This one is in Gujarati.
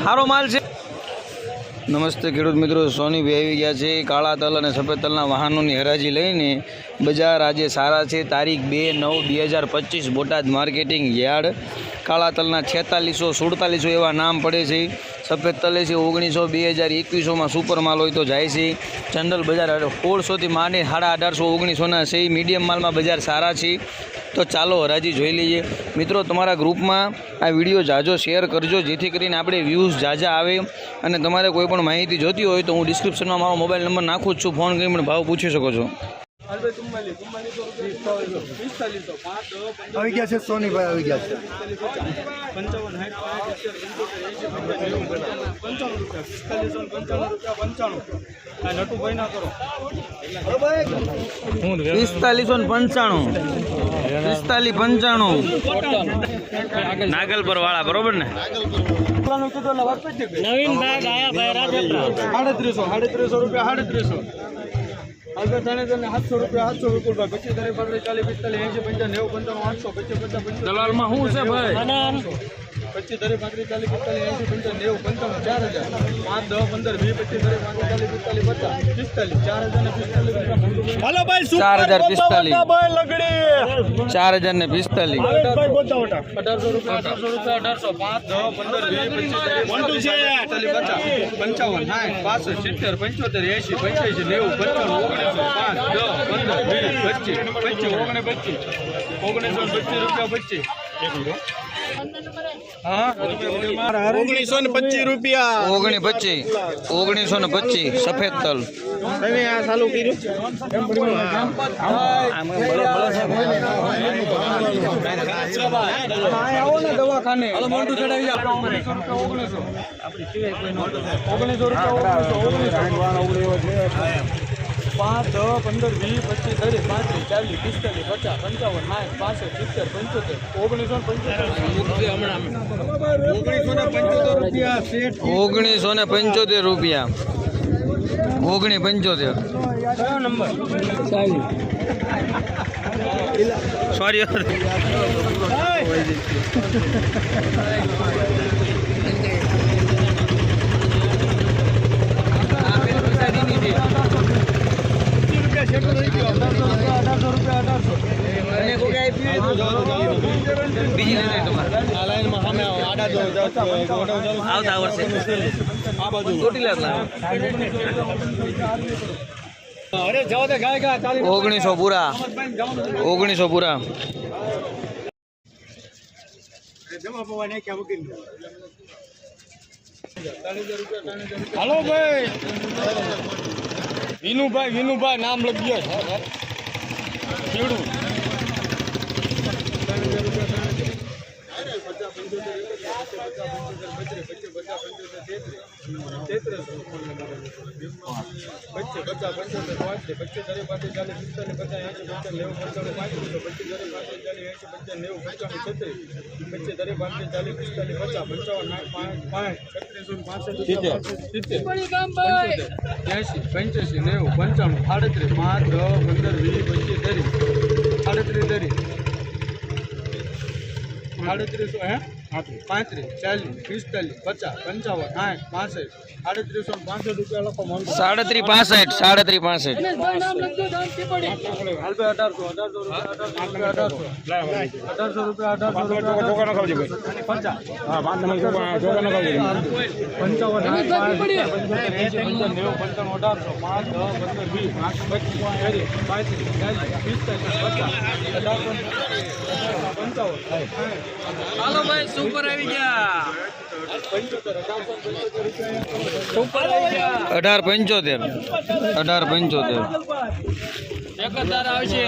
સારો માલ છે. નમસ્તે ખેડૂત મિત્રો, સોની આવી ગયા છે. કાળા તલ અને સફેદ તલના વાહનોની હરાજી લઈને બજાર આજે સારા છે. તારીખ બે નવ બે હજાર પચીસ બોટાદ માર્કેટિંગ યાર્ડ કાળા તલના છેતાલીસો, સુડતાલીસો એવા નામ પડે છે. સફેદ તલે છે, ઓગણીસો બે હજાર એકવીસોમાં સુપર માલ હોય તો જાય છે. જનરલ બજાર સોળસોથી માંડી સાડા અઢારસો, ઓગણીસોના છે. મીડિયમ માલમાં બજાર સારા છે. તો ચાલો હરાજી જોઈ લઈએ. મિત્રો, તમારા ગ્રુપમાં આ વીડિયો જાજો, શેર કરજો. જેથી કરીને આપણે વ્યૂઝ જાજા આવે અને તમારે કોઈ પણ માહિતી જોતી હોય તો હું ડિસ્ક્રિપ્શનમાં મારો મોબાઈલ નંબર નાખું જ છું. ફોન કરીને પણ ભાવ પૂછી શકો છો. આવી ગયા છે સોનીભાઈ આવી ગયા છે. પંચાવન પંચાવન રૂપિયા પિસ્તાલીસો પંચાવન રૂપિયા પંચાણું. આ નટુભાઈ ના કરો. પિસ્તાલીસો ને પંચાણું. પિસ્તાલીસ પંચાણું. નાગલપર વાળા બરોબર ને? નવીન આયા ભાઈ સાડત્રીસો સાડત્રીસો રૂપિયા સાડત્રીસો. આગળ તને તને સાતસો રૂપિયા સાતસો રૂપિયા પછી તારીખ પાસે ચાલીસ પિસ્તાલીસ એંશી પંચાવન નેવું પંચાવન આઠસો પચીસ પચાસ પંચાવન દલાલમાં શું છે ભાઈ? પચીસ દરેક પાંત્રીસ ચાલીસ પિસ્તાલીસ એંશી પંચાવન નેવું પંચાવન ચાર હજાર. પાંચ દસ પંદર વીસ પચીસ દરેક પાંત્રીસ ચાલીસ પિસ્તાલીસ પચાસ પિસ્તાલીસ ચાર હજાર ને પિસ્તાલીસ હાલો ભાઈ ચાર હજાર પિસ્તાલીસ. ચાર હજાર ને પિસ્તાલીસ. અઢારસો રૂપિયા અઢારસો રૂપિયા અઢારસો. પાંચ દસ પંદર વીસ પચીસ પચાસ. પંચાવન સાઠ પાસઠ સિત્તેર પંચોતેર એસી પંચ્યાસી નેવું પંચાણું ઓગણીસો પાંચ દસ પંદર વીસ પચીસ પચીસ ઓગણીસ પચીસ ઓગણીસો પચીસ રૂપિયા પચીસ. ઓગણીસો ને પચીસ રૂપિયા. ઓગણી પચીસ. ઓગણીસો ને પચીસ. સફેદ તલ. તમે આ ચાલુ કર્યું? દવાખાને ઓગણીસો રૂપિયા ઓગણીસો ઓગણીસો. પાંચ દસ પંદર વીસ પચીસ ત્રીસ પાંત્રીસ ચાલીસ પિસ્તાલીસ પચાસ પંચાવન સાઠ પાસઠ સિત્તેર પંચોતેર ઓગણીસો પંચોતેર. ઓગણીસો ને પંચોતેર રૂપિયા ઓગણી પંચોતેર. કયો નંબર. સોરી અઢારસો રૂપિયા અઢારસો બીજી લઈ લે તમારે આ લાઈનમાં સામે આવો, આડા જો, જો, જો, ગોડાઉન ચાલુ. આવતા વર્ષે આ બાજુ ગા ચાલી ઓગણીસો પૂરા. ઓગણીસો પૂરા. હાલો ભાઈ. વિનુભાઈ વિનુભાઈ નામ લખી છે. ખેડૂત પચીસ પચાસ પંચોતેર પાંચથી પચીસ તારીખ પાંત્રીસ ચાલીસ પિસ્તાલીસ બધા એસી પંચાવન નેવું પંચાણું પચીસ દરેક પાસે ચાલીસ એસી પંચાવન નેવું પંચાણું છત્રીસ પચીસ તારીખ પાંત્રીસ ચાલીસ પિસ્તાલીસ પચાસ પંચાવન પાંચ પાંચ છત્રીસો પાંસઠ સિત્તેર પંચોતેર એંશી પંચ્યાસી નેવું પંચાણું સાડત્રીસ પાંચ દસ પંદર વીસ પચીસ ત્રીસ સાડત્રીસ ત્રીસ સાડત્રીસો હે? પાંત્રીસ ચાલીસ પિસ્તાલીસ પચાસ પંચાવન સાઠ પાસઠ. સાડત્રીસો પાસઠ રૂપિયા લખો મોંઘું સાડત્રીસ પાસઠ સાડત્રીસ પાસઠ. અઢારસો અઢારસો રૂપિયા અઢારસો અઢારસો. રૂપિયા અઢારસો રૂપિયા પચાસ. પંચાવન પંચાણું અઢારસો પાંચ દસ પંદર વીસ પચીસ ત્રીસ પાંત્રીસ ચાલીસ પિસ્તાલીસ પચાસ અઢારસો પંચાવન હાલો ભાઈ સુપર આવી ગયા. અઢાર પંચોતેર અઢાર પંચોતેર. આવશે